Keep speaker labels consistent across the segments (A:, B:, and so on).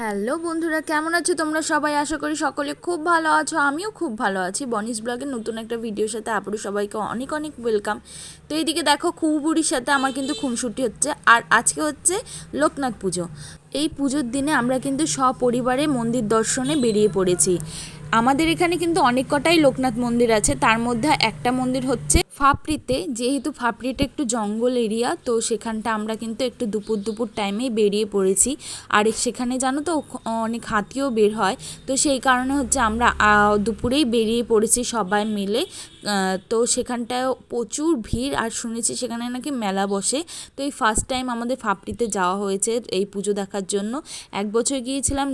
A: Hello বন্ধুরা, কেমন আছো তোমরা? সবাই আশা করি সকলে খুব ভালো আছো, আমিও খুব ভালো আছি। বনিস ব্লগের নতুন একটা ভিডিওর সাথে আবারও সবাইকে অনেক অনেক ওয়েলকাম তো এইদিকে দেখো খুবুড়ির সাথে আমার কিন্তু খুনসুটি হচ্ছে, আর আজকে হচ্ছে লোকনাথ পুজো। এই পুজোর দিনে আমরা কিন্তু সপরিবারে মন্দির দর্শনে বেরিয়ে পড়েছি। আমাদের এখানে কিন্তু অনেক কটাই লোকনাথ মন্দির আছে, তার মধ্যে একটা মন্দির হচ্ছে ফাপড়িতে, যেহেতু ফাপড়িটা একটু জঙ্গল এরিয়া, তো সেখানটা আমরা কিন্তু একটু দুপুর দুপুর টাইমেই বেরিয়ে পড়েছি। আর সেখানে জানো তো অনেক হাতিও বের হয়। তো সেই কারণে হচ্ছে আমরা দুপুরেই বেরিয়ে পড়েছি সবাই মিলে। তো সেখানটায় প্রচুর ভিড়, আর শুনেছি সেখানে নাকি মেলা বসে। তো এই ফার্স্ট টাইম আমাদের ফাপড়িতে যাওয়া হয়েছে এই পুজো দেখার জন্য। এক বছর গিয়েছিলাম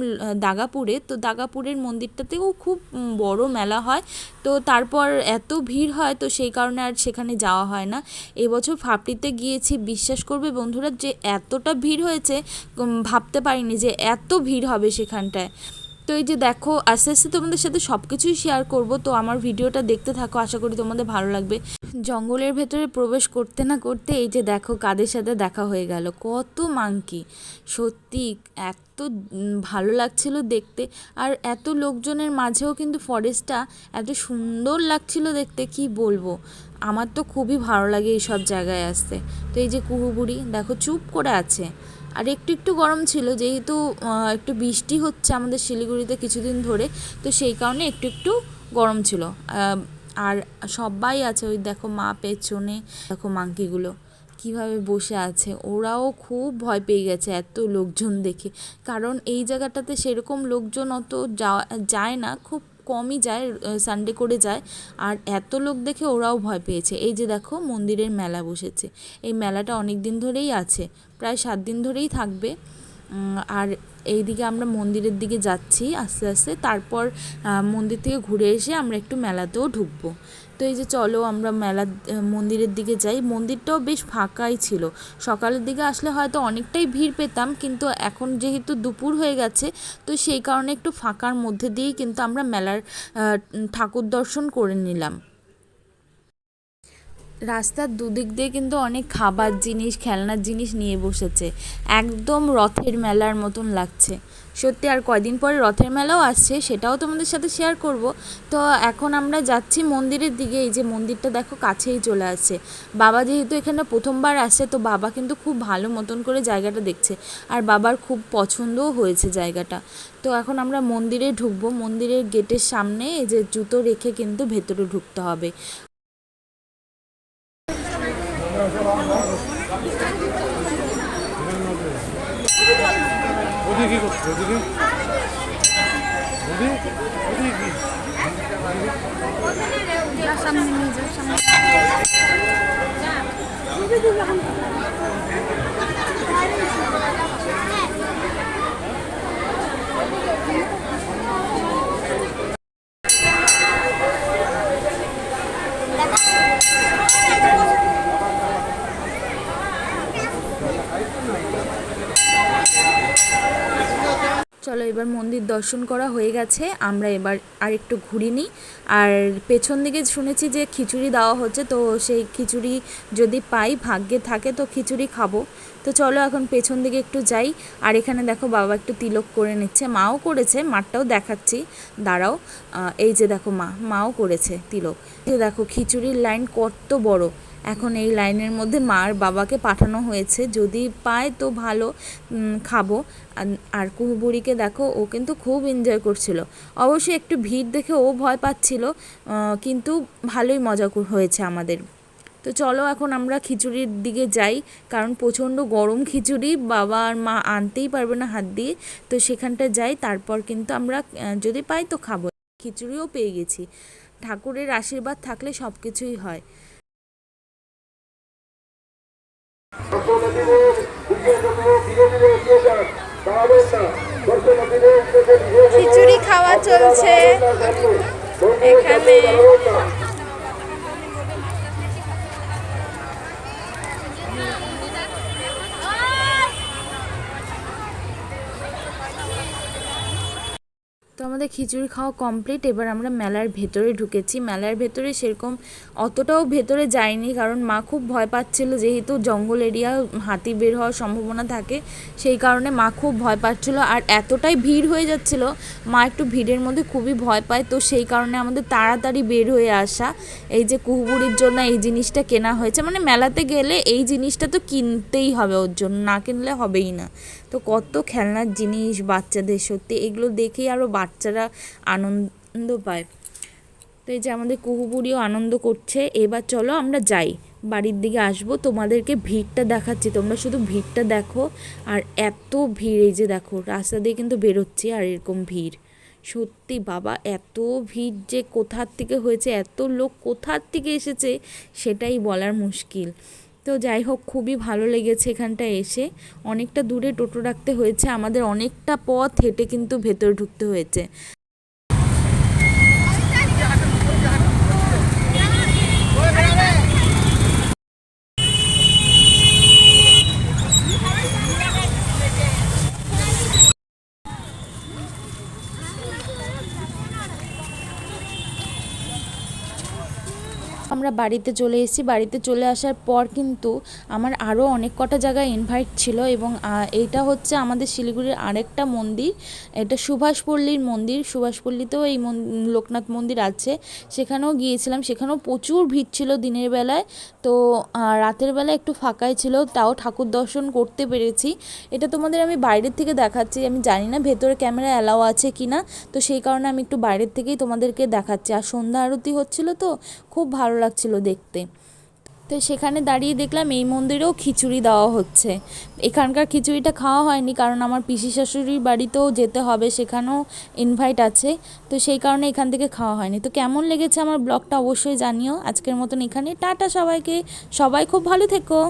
A: দাগাপুরে। তো দাগাপুরের মন্দিরটাতেও খুব বড় মেলা হয়। তো তারপর এত ভিড় হয়, তো সেই কারণে আর সেখানে যাওয়া হয় না। এবছর ফাপড়িতে গিয়েছি, বিশ্বাস করবে বন্ধুরা, যে এতটা ভিড় হয়েছে ভাবতে পারিনি যে এত ভিড় হবে সেখানটায়। তো এই যে দেখো, আস্তে আস্তে তোমাদের সাথে সব কিছুই শেয়ার করব। তো আমার ভিডিওটা দেখতে থাকো, আশা করি তোমাদের ভালো লাগবে। জঙ্গলের ভেতরে প্রবেশ করতে না করতে এই যে দেখো কাদের সাথে দেখা হয়ে গেল, কত মাংকি সত্যি এত ভালো লাগছিল দেখতে। আর এত লোকজনের মাঝেও কিন্তু ফরেস্টটা এত সুন্দর লাগছিল দেখতে, কি বলব? আমার তো খুবই ভালো লাগে এই সব জায়গায় আসতে। তো এই যে কুহুবুড়ি দেখো চুপ করে আছে। আর একটু একটু গরম ছিল, যেহেতু একটু বৃষ্টি হচ্ছে আমাদের শিলিগুড়িতে কিছুদিন ধরে, তো সেই কারণে একটু একটু গরম ছিল। আর সবাই আছে ওই দেখো মা পেছনে, দেখো মাংকিগুলো কীভাবে বসে আছে। ওরাও খুব ভয় পেয়ে গেছে এত লোকজন দেখে। কারণ এই জায়গাটাতে সেরকম লোকজন অত যায় না, খুব কমই যায় সানডে করে যায়। আর এত লোক দেখে ওরাও ভয় পেয়েছে। এই যে দেখো মন্দিরের মেলা বসেছে। এই মেলাটা অনেক দিন ধরেই আছে, প্রায় সাত দিন ধরেই থাকবে। আর এইদিকে আমরা মন্দিরের দিকে যাচ্ছি আস্তে আস্তে। তারপর মন্দির থেকে ঘুরে এসে আমরা একটু মেলাতেও ঢুকবো। তো এই যে চলো আমরা মেলা মন্দিরের দিকে যাই। মন্দিরটাও বেশ ফাঁকাই ছিল। সকালের দিকে আসলে হয়তো অনেকটাই ভিড় পেতাম, কিন্তু এখন যেহেতু দুপুর হয়ে গেছে, তো সেই কারণে একটু ফাঁকার মধ্যে দিয়েই কিন্তু আমরা মেলার ঠাকুর দর্শন করে নিলাম। রাস্তার দুদিক দিয়ে কিন্তু অনেক খাবার জিনিস, খেলনার জিনিস নিয়ে বসেছে। একদম রথের মেলার মতন লাগছে। সত্যি, আর কয়দিন পরে রথের মেলাও আসছে, সেটাও তোমাদের সাথে শেয়ার করব। তো এখন আমরা যাচ্ছি মন্দিরের দিকে, এই যে মন্দিরটা দেখো কাছেই চলে আসছে। বাবা যেহেতু এখানে প্রথমবার আসছে, তো বাবা কিন্তু খুব ভালো মতন করে জায়গাটা দেখছে। আর বাবার খুব পছন্দও হয়েছে জায়গাটা। তো এখন আমরা মন্দিরে ঢুকবো। মন্দিরের গেটের সামনে এই যে জুতো রেখে কিন্তু ভেতরে ঢুকতে হবে।
B: ওদিকে করছে? ওদিকে? ওদিকে?
A: চলো এবার মন্দির দর্শন করা হয়ে গেছে, আমরা এবার আর একটু ঘুরি নিই আর পেছন দিকে শুনেছি যে খিচুড়ি দেওয়া হচ্ছে, তো সেই খিচুড়ি যদি পাই, ভাগ্যে থাকে, তো খিচুড়ি খাব। তো চলো এখন পেছন দিকে একটু যাই। আর এখানে দেখো বাবা একটু তিলক করে নিচ্ছে, মাও করেছে, মারটাও দেখাচ্ছি। দাঁড়াও এই যে দেখো মা, মাও করেছে তিলক। দেখো খিচুড়ির লাইন কত বড়। এখন এই লাইনের মধ্যে মার বাবাকে পাঠানো হয়েছে। যদি পায় তো ভালো খাব। আর- কুহুবুড়িকে দেখো, ও কিন্তু খুব এনজয় করছিল। অবশ্যই একটু ভিড় দেখে ও ভয় পাচ্ছিল কিন্তু ভালোই মজা হয়েছে আমাদের। তো চলো এখন আমরা খিচুড়ির দিকে যাই, কারণ প্রচণ্ড গরম খিচুড়ি, বাবা আর মা আনতেই পারবে না হাত দিয়ে। তো সেখানটা যাই, তারপর কিন্তু আমরা যদি পাই তো খাব। খিচুড়িও পেয়ে গেছি। ঠাকুরের আশীর্বাদ থাকলে সব কিছুই হয়।
C: খিচুড়ি খাওয়া চলছে। এখানে
A: আমাদের খিচুড়ি খাওয়া কমপ্লিট এবার আমরা মেলার ভেতরে ঢুকেছি। মেলার ভেতরে সেরকম অতটাও ভেতরে যাইনি, কারণ মা খুব ভয় পাচ্ছিল, যেহেতু জঙ্গল এরিয়া, হাতি বের হওয়ার সম্ভাবনা থাকে, সেই কারণে মা খুব ভয় পাচ্ছিল। আর এতটাই ভিড় হয়ে যাচ্ছিল, মা একটু ভিড়ের মধ্যে খুবই ভয় পায়, তো সেই কারণে আমাদের তাড়াতাড়ি বের হয়ে আসা। এই যে কুহুবুড়ির জন্য এই জিনিসটা কেনা হয়েছে মানে মেলাতে গেলে এই জিনিসটা তো কিনতেই হবে ওর জন্য, না কিনলে হবেই না। তো কত খেলনার জিনিস বাচ্চাদের, সত্যি এগুলো দেখেই আরও বাচ্চারা আনন্দ পায়। তো এই যে আমাদের কুহুবুড়িও আনন্দ করছে, এবার চলো আমরা যাই। বাড়ির দিকে আসব, তোমাদেরকে ভিড়টা দেখাচ্ছি। তোমরা শুধু ভিড়টা দেখো, আর এত ভিড়, এই যে দেখো, রাস্তা দিয়ে কিন্তু বেরোচ্ছি, আর এরকম ভিড়। সত্যি বাবা, এত ভিড় যে কোথার থেকে হয়েছে, এত লোক কোথার থেকে এসেছে, সেটাই বলার মুশকিল। তো যাই হোক, খুবই ভালো লেগেছে এখানটা এসে। অনেকটা দূরে টোটো রাখতে হয়েছে, আমাদের অনেকটা পথ হেঁটে কিন্তু ভেতরে ঢুকতে হয়েছে। আমরা বাড়িতে চলে এসেছি। বাড়িতে চলে আসার পর কিন্তু আমার আরও অনেক কটা জায়গায় ইনভাইট ছিল এবং এইটা হচ্ছে আমাদের শিলিগুড়ির আরেকটা মন্দির। এটা সুভাষপল্লীর মন্দির। সুভাষপল্লীতেও এই লোকনাথ মন্দির আছে। সেখানেও গিয়েছিলাম। সেখানেও প্রচুর ভিড় ছিল দিনের বেলায়। তো রাতের বেলা একটু ফাঁকাই ছিল। তাও ঠাকুর দর্শন করতে পেরেছি। এটা তোমাদের আমি বাইরের থেকে দেখাচ্ছি। আমি জানি না ভেতরে ক্যামেরা অ্যালাও আছে কি না। তো সেই কারণে আমি একটু বাইরের থেকেই তোমাদেরকে দেখাচ্ছি। আর সন্ধ্যা আরতি হচ্ছিল তো, খুব ভালো লাগছিল দেখতে। তো সেখানে দাঁড়িয়ে দেখলাম এই মন্দিরেও খিচুড়ি দেওয়া হচ্ছে। এখানকার খিচুড়িটা খাওয়া হয়নি কারণ আমার পিসি শাশুড়ির বাড়িতেও যেতে হবে, সেখানেও ইনভাইট আছে। তো সেই কারণে এখান থেকে খাওয়া হয়নি। তো কেমন লেগেছে আমার ব্লগটা অবশ্যই জানিও। আজকের মতন এখানে। টাটা সবাইকে। সবাই খুব ভালো থেকো।